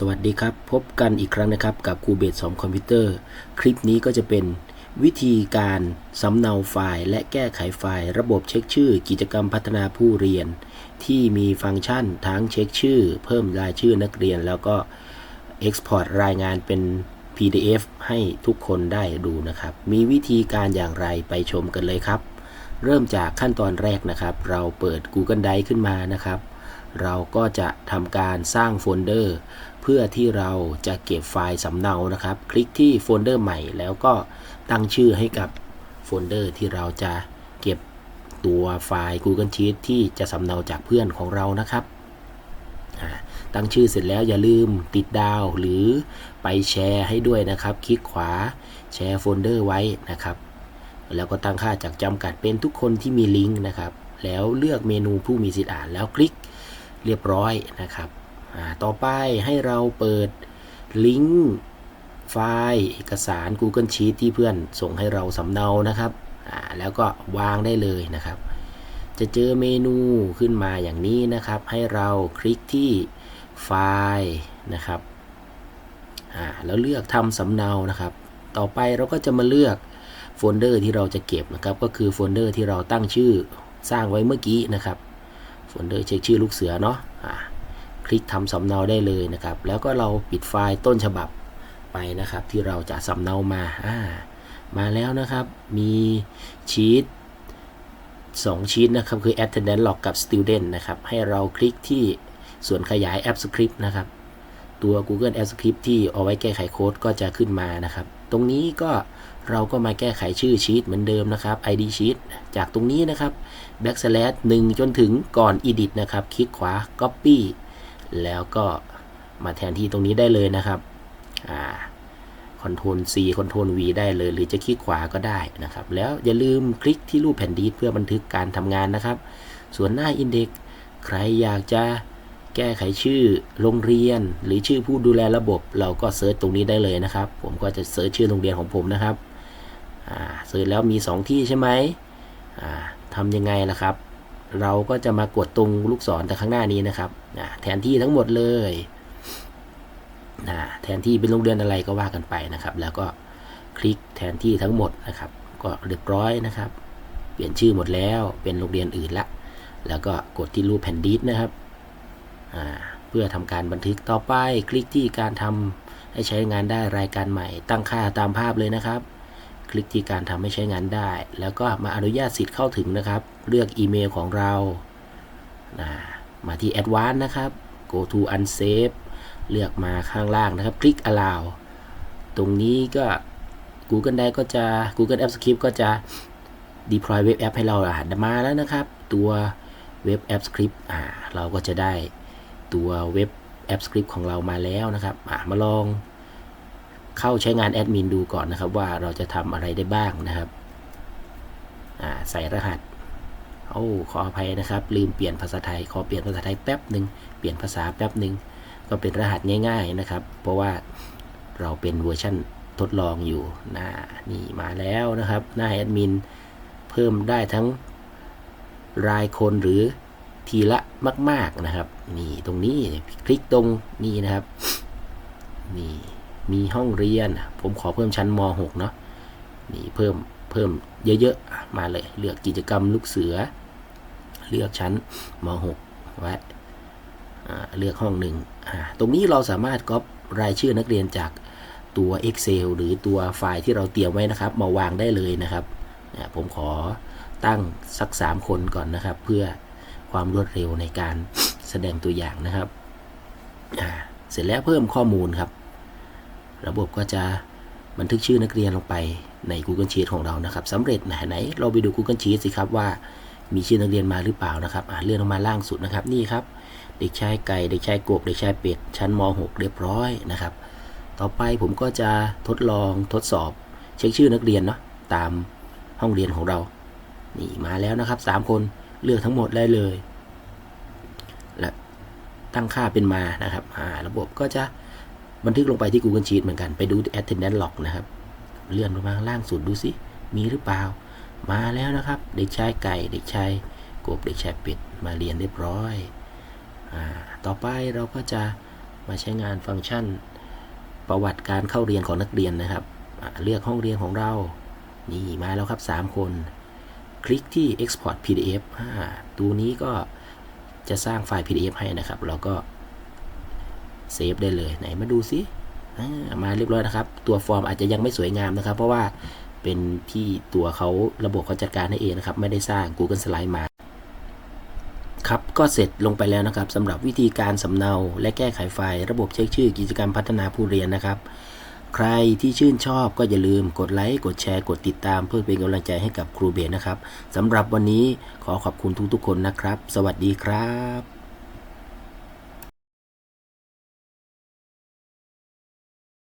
สวัสดีครับ พบกันอีกครั้งนะครับกับครูเบสสอมคอมพิวเตอร์ คลิปนี้ก็จะเป็นวิธีการสำเนาไฟล์ และแก้ไขไฟล์ ระบบเช็คชื่อ กิจกรรมพัฒนาผู้เรียน ที่มีฟังก์ชันทั้งเช็คชื่อ เพิ่มรายชื่อนักเรียน แล้วก็ Export รายงานเป็น PDF ให้ทุกคนได้ดูนะครับ มีวิธีการอย่างไรไปชมกันเลยครับ เริ่มจากขั้นตอนแรกนะครับ เราเปิด Google Drive ขึ้นมานะครับ เราก็จะทำการสร้างโฟลเดอร์ พื่อที่เราจะเก็บไฟล์สำเนานะครับ คลิกที่โฟลเดอร์ใหม่แล้วก็ตั้งชื่อให้กับโฟลเดอร์ที่เราจะเก็บตัวไฟล์ Google Sheet ที่จะสำเนาจากเพื่อนของเรานะครับ ตั้งชื่อเสร็จแล้วอย่าลืมติดดาวหรือไปแชร์ให้ด้วยนะครับ คลิกขวาแชร์โฟลเดอร์ไว้นะครับ แล้วก็ตั้งค่าจากจำกัดเป็นทุกคนที่มีลิงก์นะครับ แล้วเลือกเมนูผู้มีสิทธิ์อ่านแล้วคลิกเรียบร้อยนะครับ ต่อไปให้เราเปิดลิงก์ไฟล์เอกสาร Google Sheet ที่เพื่อนส่งให้เราสำเนานะครับ แล้วก็วางได้เลยนะครับ จะเจอเมนูขึ้นมาอย่างนี้นะครับ ให้เราคลิกที่ไฟล์นะครับแล้วเลือกทำสำเนานะครับ ต่อไปเราก็จะมาเลือกโฟลเดอร์ที่เราจะเก็บนะครับ ก็คือโฟลเดอร์ที่เราตั้งชื่อสร้างไว้เมื่อกี้นะครับ โฟลเดอร์เช็คชื่อลูกเสือเนาะ คลิกทำสำเนาได้เลยนะครับ แล้วก็เราปิดไฟล์ต้นฉบับไปนะครับ ที่เราจะสำเนามาอ่ามาแล้วนะครับ มีชีต2ชีตนะครับ คือ attendance log กับ student นะครับ ให้เราคลิกที่ส่วนขยาย app script นะครับ ตัว Google App Script ที่เอาไว้แก้ไขโค้ดก็จะขึ้นมานะครับ ตรงนี้ก็เราก็มาแก้ไขชื่อชีตเหมือนเดิมนะครับ ID sheet จากตรงนี้นะครับ backslash 1 จนถึงก่อน edit นะครับ คลิกขวา copy แล้วก็มาแทนที่ตรงนี้ได้เลยนะครับอ่า Ctrl C Ctrl V ได้เลย หรือจะคลิกขวาก็ได้นะครับ แล้วอย่าลืมคลิกที่รูปแผ่นดินเพื่อบันทึกการทำงานนะครับ ส่วนหน้า Index ใครอยากจะแก้ไขชื่อโรงเรียน หรือชื่อผู้ดูแลระบบ เราก็เซิร์ชตรงนี้ได้เลยนะครับ ผมก็จะเซิร์ชชื่อโรงเรียนของผมนะครับเซิร์ชแล้วมี 2 ที่ใช่ไหมทำยังไงล่ะครับ เราก็จะมากดตรงลูกศรแต่ข้างหน้านี้นะครับแทนที่ทั้งหมดเลยนะแทนที่เป็นโรงเรียนอะไรก็ว่ากันไปนะครับ แล้วก็คลิกแทนที่ทั้งหมดนะครับ ก็เรียบร้อยนะครับ เปลี่ยนชื่อหมดแล้วเป็นโรงเรียนอื่นละ แล้วก็กดที่รูปแผ่นดิสนะครับเพื่อทำการบันทึกต่อไป คลิกที่การทำให้ใช้งานได้รายการใหม่ ตั้งค่าตามภาพเลยนะครับ คลิกที่การทำให้ใช้งานได้ แล้วก็มาอนุญาตสิทธิ์เข้าถึงนะครับ เลือกอีเมลของเรานะมาที่ Advanced นะครับ go to unsave เลือกมาข้างล่างนะครับ คลิก allow ตรงนี้ก็ Google ได้ก็จะ Google App Script ก็จะ deploy web app ให้เราอ่านมาแล้วนะครับ ตัวเว็บ app script อ่าเราก็จะได้ตัวเว็บ app script ของเรามาแล้วนะครับอ่ามาลอง เข้าใช้งานแอดมินดูก่อนนะครับ ว่าเราจะทำอะไรได้บ้างนะครับใส่รหัสโอ้ขออภัยนะครับ ลืมเปลี่ยนภาษาไทย ขอเปลี่ยนภาษาไทยแป๊บหนึ่งเปลี่ยนภาษาแป๊บหนึ่งก็เป็นรหัสง่าย ๆนะครับ เพราะว่าเราเป็นเวอร์ชันทดลองอยู่หน้านี่มาแล้วนะครับ หน้าแอดมินเพิ่มได้ทั้งรายคนหรือทีละมาก ๆนะครับ นี่ตรงนี้คลิกตรงนี้นะครับ นี่ มีห้องเรียน ผมขอเพิ่มชั้นม .6 เนาะนี่เพิ่มเพิ่มเยอะๆมาเลย เลือกกิจกรรมลูกเสือ เลือกชั้นม .6 ไว้เลือกห้องหนึ่งตรงนี้เราสามารถก๊อปรายชื่อนักเรียนจากตัว Excel หรือตัวไฟล์ที่เราเตรียมไว้นะครับ มาวางได้เลยนะครับ ผมขอตั้งสัก 3 คนก่อนนะครับ เพื่อความรวดเร็วในการแสดงตัวอย่างนะครับ เสร็จแล้วเพิ่มข้อมูลครับ ระบบก็จะบันทึกชื่อนักเรียนลงไปใน Google Sheet ของเรานะครับสำเร็จไหนไหน เราไปดู Google Sheet สิครับว่ามีชื่อนักเรียนมาหรือเปล่านะครับอ่าเลื่อนลงมาล่างสุดนะครับนี่ครับ เด็กชายไก่เด็กชายกบเด็กชายเป็ดชั้นม .6 เรียบร้อยนะครับ ต่อไปผมก็จะทดลองทดสอบ เช็คชื่อนักเรียนเนาะตามห้องเรียนของเรา นี่มาแล้วนะครับ 3 คนเลือกทั้งหมดได้เลย และตั้งค่าเป็นมานะครับระบบก็จะ บันทึกลงไปที่ Google Sheet เหมือนกันไปดู attendance log นะครับ เลื่อนลงมาล่างสุดดูสิมีหรือเปล่า มาแล้วนะครับ เด็กชายไก่ เด็กชายกบเด็กชายเป็ดมาเรียนเรียบร้อยต่อไปเราก็จะมาใช้งานฟังก์ชัน ประวัติการเข้าเรียนของนักเรียนนะครับ เลือกห้องเรียนของเรา นี่มาแล้วครับ 3 คน คลิกที่ export pdf ตัวนี้ก็จะสร้างไฟล์ pdf ให้นะครับเราก็ เซฟได้เลยไหนมาดูซิมาเรียบร้อยนะครับ ตัวฟอร์มอาจจะยังไม่สวยงามนะครับ เพราะว่าเป็นที่ตัวเขาระบบเขาจัดการให้เองนะครับ ไม่ได้สร้าง Google Slide มาครับก็เสร็จลงไปแล้วนะครับสำหรับวิธีการสำเนาและแก้ไขไฟล์ระบบเช็คชื่อกิจกรรมพัฒนาผู้เรียนนะครับ ใครที่ชื่นชอบก็อย่าลืมกดไลค์กดแชร์ กดติดตามเพื่อเป็นกำลังใจให้กับครูเบสนะครับสำหรับวันนี้ขอขอบคุณทุกๆคนนะครับ สวัสดีครับ